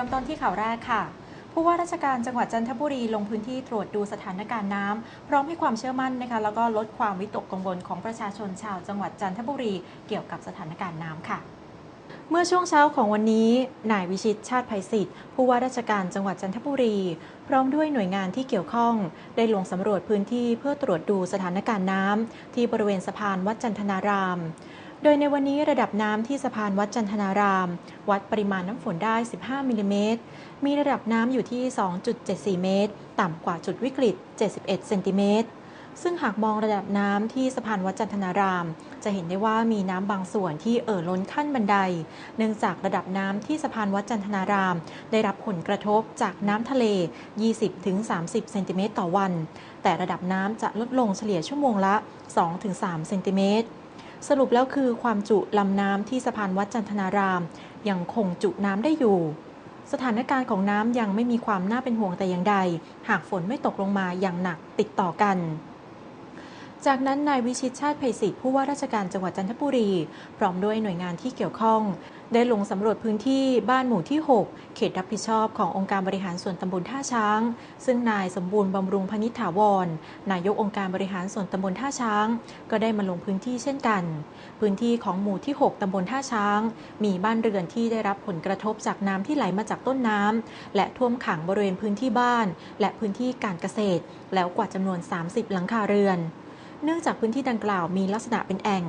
ริ่มต้นที่ข่าวแรกค่ะ ผู้ว่าราชการจังหวัดจันทบุรีลงพื้นที่ตรวจดูสถานการณ์น้ำพร้อมให้ความเชื่อมั่นนะคะแล้วก็ลดความวิตกกังวลของประชาชนชาวจังหวัดจันทบุรีเกี่ยวกับสถานการณ์น้ำค่ะเมื่อช่วงเช้าของวันนี้ นายวิชิตชาติภัยศิษฐ์ผู้ว่าราชการจังหวัดจันทบุรี พร้อมด้วยหน่วยงานที่เกี่ยวข้อง ได้ลงสำรวจพื้นที่เพื่อตรวจดูสถานการณ์น้ำที่บริเวณสะพานวัดจันทนาราม โดยในวันนี้ระดับน้ำที่สะพานวัดจันทนาราม วัดปริมาณน้ำฝนได้ 15 มิลลิเมตร มีระดับน้ำอยู่ที่ 2.74 เมตร ต่ำกว่าจุดวิกฤต 71 เซนติเมตร ซึ่งหากมองระดับน้ำที่สะพานวัดจันทนาราม จะเห็นได้ว่ามีน้ำบางส่วนที่เอ่อล้นขั้นบันได เนื่องจากระดับน้ำที่สะพานวัดจันทนาราม ได้รับผลกระทบจากน้ำทะเล 20-30 เซนติเมตรต่อวัน แต่ระดับน้ำจะลดลงเฉลี่ยชั่วโมงละ 2-3 เซนติเมตร สรุปแล้วคือความจุลำน้ำที่สะพานวัดจันทนาราม ยังคงจุน้ำได้อยู่ สถานการณ์ของน้ำยังไม่มีความน่าเป็นห่วงแต่อย่างใด หากฝนไม่ตกลงมาอย่างหนักติดต่อกันจากนั้นนายวิชิตชาติไพศิษฐ์ผู้ว่าราชการจังหวัดจันทบุรี พร้อมด้วยหน่วยงานที่เกี่ยวข้อง ได้ลงสำรวจพื้นที่บ้านหมู่ที่ 6 เขตรับผิดชอบขององค์การบริหารส่วนตำบลท่าช้าง ซึ่งนายสมบูรณ์บำรุงพนิษฐาวร นายกองค์การบริหารส่วนตำบลท่าช้าง ก็ได้มาลงพื้นที่เช่นกัน พื้นที่ของหมู่ที่ 6 ตำบลท่าช้าง มีบ้านเรือนที่ได้รับผลกระทบจากน้ำที่ไหลมาจากต้นน้ำและท่วมขังบริเวณพื้นที่บ้าน และพื้นที่การเกษตร แล้วกว่าจำนวน 30 หลังคาเรือน เนื่องจากพื้นที่ดังกล่าวมีลักษณะเป็นแอ่ง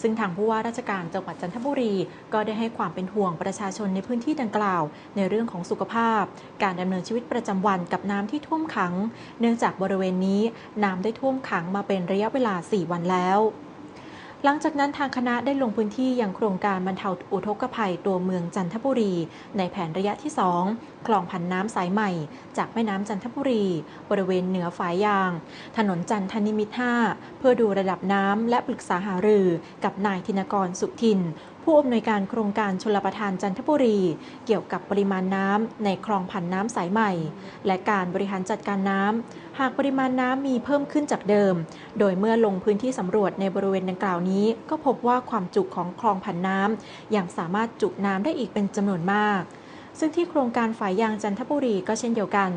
ซึ่งทางผู้ว่าราชการจังหวัดจันทบุรี ก็ได้ให้ความเป็นห่วงประชาชนในพื้นที่ดังกล่าว ในเรื่องของสุขภาพ การดำเนินชีวิตประจำวันกับน้ำที่ท่วมขัง เนื่องจากบริเวณนี้น้ำได้ท่วมขังมาเป็นระยะเวลา 4 วันแล้ว หลังจากนั้นทางคณะได้ลงพื้นที่ยังโครงการบรรเทาอุทกภัยตัวเมืองจันทบุรี ในแผนระยะที่ 2 คลองผันน้ำสายใหม่ จากแม่น้ำจันทบุรี บริเวณเหนือฝายยาง ถนนจันทนิมิตร5เพื่อดูระดับน้ำและปรึกษาหารือกับนายธินกรสุทิน ผู้อำนวยการโครงการชลประทานจันทบุรี เกี่ยวกับปริมาณน้ำในคลองผันน้ำสายใหม่ และการบริหารจัดการน้ำหากปริมาณน้ำมีเพิ่มขึ้นจากเดิม โดยเมื่อลงพื้นที่สำรวจในบริเวณดังกล่าวนี้ ก็พบว่าความจุของคลองผันน้ำยังสามารถจุน้ำได้อีกเป็นจำนวนมากซึ่งที่โครงการฝายยางจันทบุรีก็เช่นเดียวกัน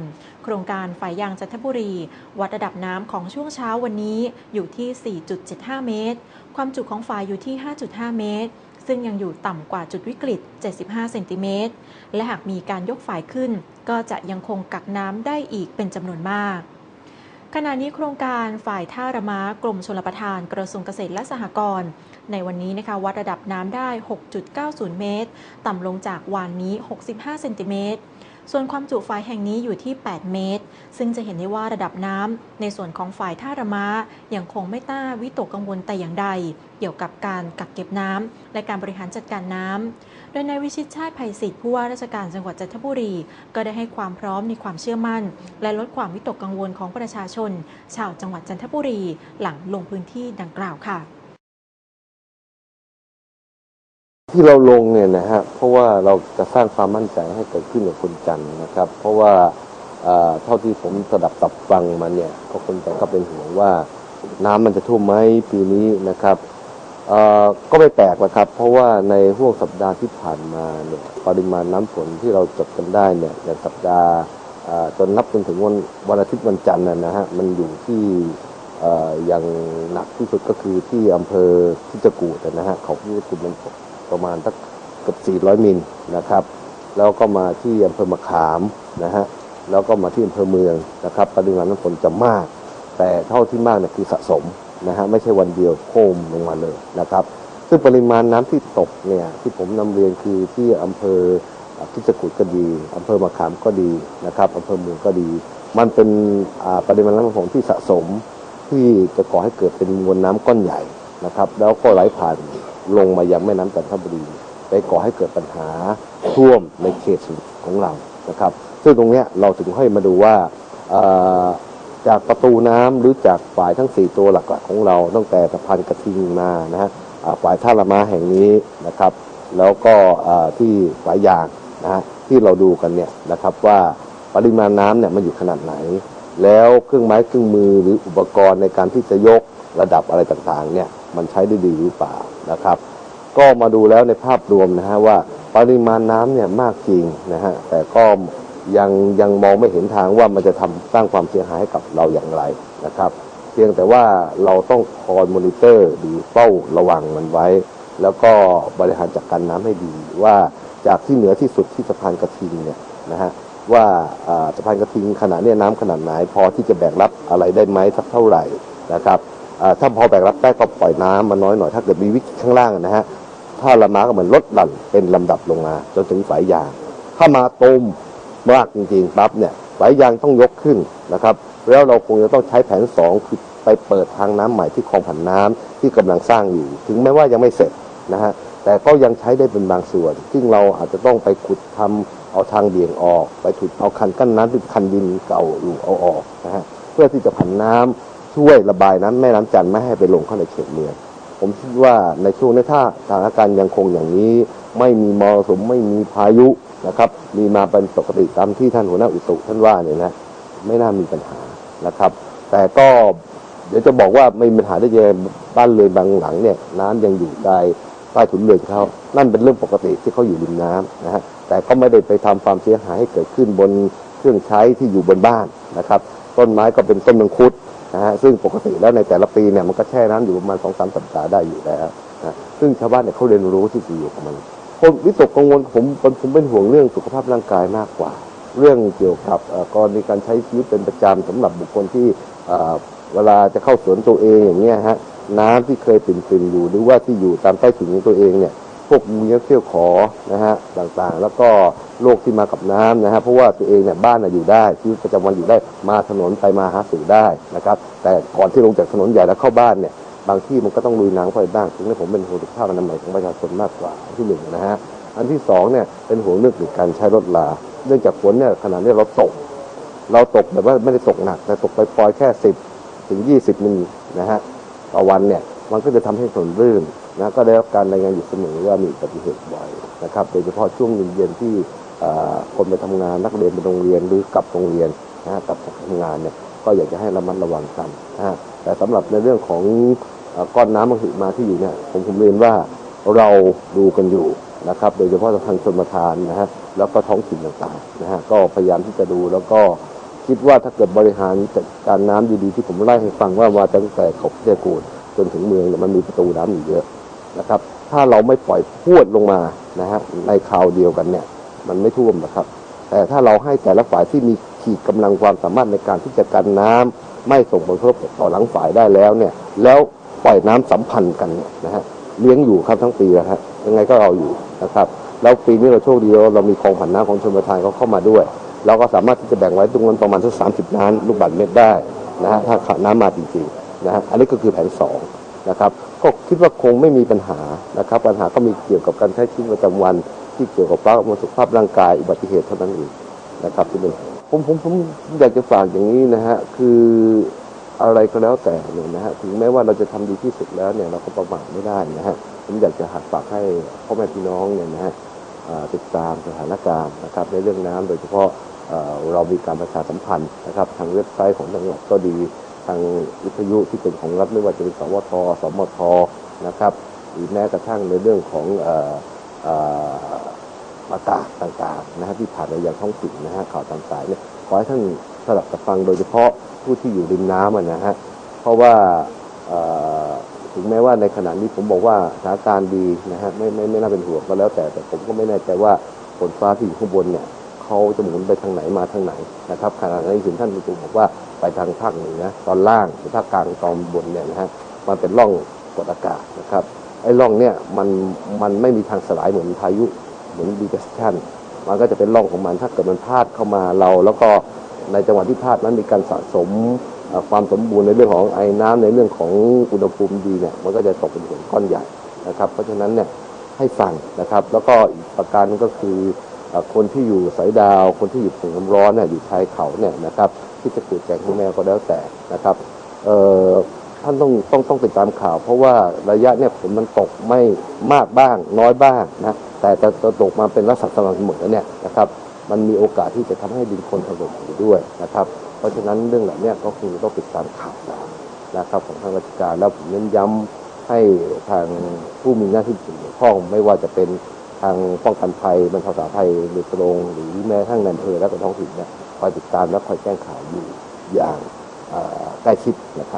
โครงการฝายยางจันทบุรี วัดระดับน้ำของช่วงเช้าวันนี้อยู่ที่ 4.75 เมตร ความจุของฝายอยู่ที่ 5.5 เมตร ซึ่งยังอยู่ต่ำกว่าจุดวิกฤต 75 เซนติเมตร และหากมีการยกฝ่ายขึ้น ก็จะยังคงกักน้ำได้อีกเป็นจำนวนมาก ขณะนี้โครงการฝ่ายท่าระม้ากรมชลประทานกระทรวงเกษตรและสหกรณ์ในวันนี้นะคะวัดระดับน้ำได้ 6.90 เมตร ต่ำลงจากวานนี้ 65 เซนติเมตร ส่วนความจุฝายแห่งนี้อยู่ที่ 8 เมตร ซึ่งจะเห็นได้ว่าระดับน้ำในส่วนของฝ่ายท่าระม้ายังคงไม่ต้าวิตกกังวลแต่อย่างใด เกี่ยวกับการกักเก็บน้ำและการบริหารจัดการน้ำโดยนายวิชิตชาติภัยศิษฐ์ผู้ว่าราชการจังหวัดจันทบุรี ก็ได้ให้ความพร้อมในความเชื่อมั่น และลดความวิตกกังวลของประชาชน ชาวจังหวัดจันทบุรี หลังลงพื้นที่ดังกล่าวค่ะ ที่เราลงเนี่ยนะฮะเพราะว่าเราจะสร้างความมั่นใจให้เกิดขึ้นกับคนจันทร์นะครับ เพราะว่าเอ่อเท่าที่ผมสดับตับฟังมาเนี่ยก็คนจันทร์ก็เป็นห่วงว่าน้ำมันจะท่วมไหมปีนี้นะครับเอ่อก็ไม่แปลกนะครับ เพราะว่าในห่วงสัปดาห์ที่ผ่านมาเนี่ยปริมาณน้ำฝนที่เราจดกันได้เนี่ยในสัปดาห์เอ่อจนนับจนถึงวันวันอาทิตย์วันจันทร์นะนะฮะมันอยู่ที่ เอ่ออย่างหนักที่สุดก็คือที่อำเภอที่จะกูดนะฮะเขาที่จะกูดมัน ประมาณสักเกือบ400 มิลนะครับ แล้วก็มาที่อำเภอมะขามนะฮะแล้วก็มาที่อำเภอเมืองนะครับปริมาณน้ำฝนจะมาก แต่เท่าที่มากเนี่ยคือสะสมนะฮะไม่ใช่วันเดียวโคมลงมาเลยนะครับ ซึ่งปริมาณน้ำที่ตกเนี่ยที่ผมนำเรียนคือที่อำเภอที่จะกูดก็ดีอำเภอมะขามก็ดีนะครับอำเภอเมืองก็ดี มันเป็นปริมาณน้ำฝนที่สะสมที่จะก่อให้เกิดเป็นมวลน้ำก้อนใหญ่นะครับ แล้วก็ไหลผ่าน ลงมายังแม่น้ำจันทบุรีไปก่อให้เกิดปัญหาท่วมในเขตของเรานะครับ ซึ่งตรงนี้เราถึงให้มาดูว่าจากประตูน้ำหรือจากฝ่ายทั้ง 4 ตัวหลักๆของเรา ตั้งแต่สะพานกระทิงมานะฮะฝ่ายท่าละมาแห่งนี้นะครับ แล้วก็ที่ฝ่ายยางนะฮะที่เราดูกันเนี่ยนะครับว่าปริมาณน้ำเนี่ยมันอยู่ขนาดไหน แล้วเครื่องไม้เครื่องมือหรืออุปกรณ์ในการที่จะยกระดับอะไรต่างๆเนี่ยมันใช้ได้ดีหรือเปล่า นะครับ ก็มาดูแล้วในภาพรวมนะฮะว่าปริมาณน้ำเนี่ยมากจริงนะฮะแต่ก็ยังยังมองไม่เห็นทางว่ามันจะทำสร้างความเสียหายให้กับเราอย่างไรนะครับ เพียงแต่ว่าเราต้องคอยมอนิเตอร์ดูเฝ้าระวังมันไว้ แล้วก็บริหารจัดการน้ำให้ดี ว่าจากที่เหนือที่สุดที่สะพานกระทิงเนี่ยนะฮะว่าสะพานกระทิงขนาดเนี้น้ำขนาดไหนพอที่จะแบกรับอะไรได้ไหมสักเท่าไหร่นะครับ ถ้าพอแบกรับได้ก็ปล่อยน้ำมาน้อยหน่อยถ้าเกิดมีวิกข้างล่างนะฮะถ้าละมาก็เหมือนลดหลั่นเป็นลำดับลงมาจนถึงฝายยาง ถ้ามาตูมมากจริงๆปั๊บเนี่ยฝายยางต้องยกขึ้นนะครับ แล้วเราคงจะต้องใช้แผนสองคือไปเปิดทางน้ำใหม่ที่คลองผันน้ำที่กำลังสร้างอยู่ ถึงแม้ว่ายังไม่เสร็จนะฮะแต่ก็ยังใช้ได้เป็นบางส่วน ซึ่งเราอาจจะต้องไปขุดทำเอาทางเบี่ยงออก ไปถุดเอาคันกั้นน้ำที่คันดินเก่าอยู่เอาออกนะฮะเพื่อที่จะผันน้ำ ช่วยระบายน้ำแม่น้ำจันทร์ไม่ให้ไปลงเข้าในเขตเมืองผมคิดว่าในช่วงนี้ถ้าสถานการณ์ยังคงอย่างนี้ ไม่มีมรสุมไม่มีพายุนะครับ มีมาเป็นปกติตามที่ท่านหัวหน้าอุตุท่านว่าเนี่ยนะไม่น่ามีปัญหานะครับ แต่ก็เดี๋ยวจะบอกว่าไม่มีปัญหาได้ยังบ้านเรือนบางหลังเนี่ยน้ำยังอยู่ใต้ใต้ถุนเรือนเขานั่นเป็นเรื่องปกติที่เขาอยู่ริมน้ำนะฮะแต่ก็ไม่ได้ไปทำความเสียหายให้เกิดขึ้นบนเครื่องใช้ที่อยู่บนบ้านนะครับ ต้นไม้ก็เป็นต้นมังคุดนะฮะซึ่งปกติแล้วในแต่ละปีเนี่ยมันก็แช่น้ำอยู่ประมาณสองสามสัปดาห์ได้อยู่แล้วนะซึ่งชาวบ้านเนี่ยเขาเรียนรู้ที่จะอยู่กับมันคนวิตกกังวลผมผมเป็นห่วงเรื่องสุขภาพร่างกายมากกว่า เรื่องเกี่ยวกับกรณีการใช้ชีวิตเป็นประจำสำหรับบุคคลที่เอ่อเวลาจะเข้าสวนตัวเองอย่างเงี้ยฮะน้ำที่เคยปิ่นๆอยู่หรือว่าที่อยู่ตามใต้ถุนของตัวเองเนี่ย พวกมีเขี้ยวขอนะฮะต่างๆ แล้วก็โรคที่มากับน้ำนะฮะเพราะว่าตัวเองเนี่ยบ้านน่ะอยู่ได้ชีวิตประจำวันอยู่ได้มาถนนไปมาหาสู่ได้นะครับ แต่ก่อนที่ลงจากถนนใหญ่แล้วเข้าบ้านเนี่ยบางที่มันก็ต้องลุยน้ำเข้าไปบ้างถึงนี้ผมเป็นห่วงสุขภาพอนามัยของประชาชนมากกว่าอันที่หนึ่งนะฮะอันที่สองเนี่ยเป็นห่วงเรื่องการใช้รถลา เนื่องจากฝนเนี่ยขนาดนี้เราตก เราตกแบบว่าไม่ได้ตกหนักแต่ตกไปปล่อยแค่สิบถึงยี่สิบมิลนะฮะต่อวันเนี่ยมันก็จะทำให้ถนนลื่น นะก็ได้รับการรายงานอยู่เสมอว่ามีอุบัติเหตุบ่อยนะครับโดยเฉพาะช่วงเย็นๆที่เอ่คนไปทำงานนักเรียนไปโรงเรียนหรือกลับโรงเรียนนะกลับจากทำงานเนี่ยก็อยากจะให้ระมัดระวังกันนะฮะแต่สำหรับในเรื่องของอก้อนน้ำมันหึมาที่อยู่เนี่ยผมผมเรียนว่าเราดูกันอยู่นะครับ โดยเฉพาะทางชนประทานนะฮะแล้วก็ท้องถิ่นต่างๆนะฮะก็พยายามที่จะดูแล้วก็คิดว่าถ้าเกิดบริหารจัดการน้ำดีๆที่ผมไล่ให้ฟังว่ามาตั้งแต่ขอบเทกูดจนถึงเมืองมันมีประตูน้ำอยู่เยอะ นะครับ ถ้าเราไม่ปล่อยพวดลงมานะฮะในคราวเดียวกันเนี่ย มันไม่ท่วมนะครับ แต่ถ้าเราให้แต่ละฝ่ายที่มีขีดกำลังความสามารถในการที่จะกันน้ำไม่ส่งผลกระทบต่อหลังฝ่ายได้แล้วเนี่ย แล้วปล่อยน้ำสัมพันธ์กันเนี่ยนะฮะเลี้ยงอยู่ครับทั้งปีนะฮะยังไงก็เอาอยู่นะครับแล้วปีนี้เราโชคดีเราเรามีคลองผันน้ำของชนประทานเขาเข้ามาด้วย เราก็สามารถที่จะแบ่งไว้ตรงนั้นประมาณสักสามสิบล้านลูกบาศก์เมตรได้นะฮะถ้าขาดน้ำมาจริงๆนะฮะอันนี้ก็คือแผนสอง นะครับ ก็คิดว่าคงไม่มีปัญหานะครับ ปัญหาก็มีเกี่ยวกับการใช้ชีวิตประจำวัน ที่เกี่ยวกับสุขภาพร่างกายอุบัติเหตุเท่านั้นเองนะครับที่เป็นผมผมผมอยากจะฝากอย่างนี้นะฮะคืออะไรก็แล้วแต่เนี่ยนะฮะถึงแม้ว่าเราจะทำดีที่สุดแล้วเนี่ยเราก็ประมาทไม่ได้นะฮะผมอยากจะหัดฝากให้พ่อแม่พี่น้องเนี่ยนะฮะติดตามสถานการณ์นะครับในเรื่องน้ำโดยเฉพาะเอ่อเรามีการประชาสัมพันธ์นะครับ ทางเว็บไซต์ของจังหวัดก็ดี ทางวิทยุที่เป็นของรัฐไม่ว่าจะเป็นสวทสมทนะครับหรือแม้กระทั่งในเรื่องของอ่อเอ่อประกาศต่างๆนะฮะที่ผ่านมายังท้องถิ่นนะฮะข่าวต่างๆเนี่ยขอให้ท่านสลับกับฟังโดยเฉพาะผู้ที่อยู่ริมน้ำนะฮะเพราะว่าถึงแม้ว่าในขณะนี้ผมบอกว่าสถานการณ์ดีนะฮะไม่ไม่ไม่น่าเป็นห่วงก็แล้วแต่แต่ผมก็ไม่แน่ใจว่าฝนฟ้าที่อยู่ข้างบนเนี่ย เขาจะหมุนไปทางไหนมาทางไหนนะครับขณะนี้ถึงท่านผู้ชมบอกว่าไปทางภาคเหนือตอนล่างหรือภาคกลางตอนบนเนี่ยนะฮะมันเป็นร่องกดอากาศนะครับไอ้ร่องเนี่ยมันมันไม่มีทางสลายเหมือนพายุเหมือนดีเ s ชันมันก็จะเป็นร่องของมันถ้าเกิดมันพาดเข้ามาเรา แล้วก็ในจังหวะที่พาดนั้นมีการสะสมความสมบูรณ์ในเรื่องของไอ้น้ำในเรื่องของอุณหภูมิดีเนี่ยมันก็จะตกเป็นฝนก้อนใหญ่นะครับ เพราะฉะนั้นเนี่ยให้ฟังนะครับ แล้วก็อีกประการหนึงก็คือ คนที่อยู่สายดาว คนที่อยู่ถึงน้ำร้อนเนี่ยอยู่ชายเขาเนี่ยนะครับที่จะเกิดแกงข้างแนวก็แล้วแต่นะครับท่านต้องต้องต้องติดตามข่าว เพราะว่าระยะเนี่ยฝนมันตกไม่มากบ้าง น้อยบ้างนะแต่จะตกมาเป็นลักษณะสม่ำเสมอเนี่ยนะครับมันมีโอกาสที่จะทำให้ดินคนถล่มอยู่ด้วยนะครับ เพราะฉะนั้นเรื่องเหล่านี้ก็คงต้องติดตามข่าวนะครับของทางราชการแล้วผมเน้นย้ำให้ทางผู้มีหน้าที่เกี่ยวข้องไม่ว่าจะเป็น ทางป้องกันภัยบรรเทาสาธารณภัยโดยตรงหรือแม้กระทั่งในอำเภอและก็ท้องถิ่นเนี่ยคอยติดตามและคอยแจ้งข่าวอยู่อย่างใกล้ชิดนะครับ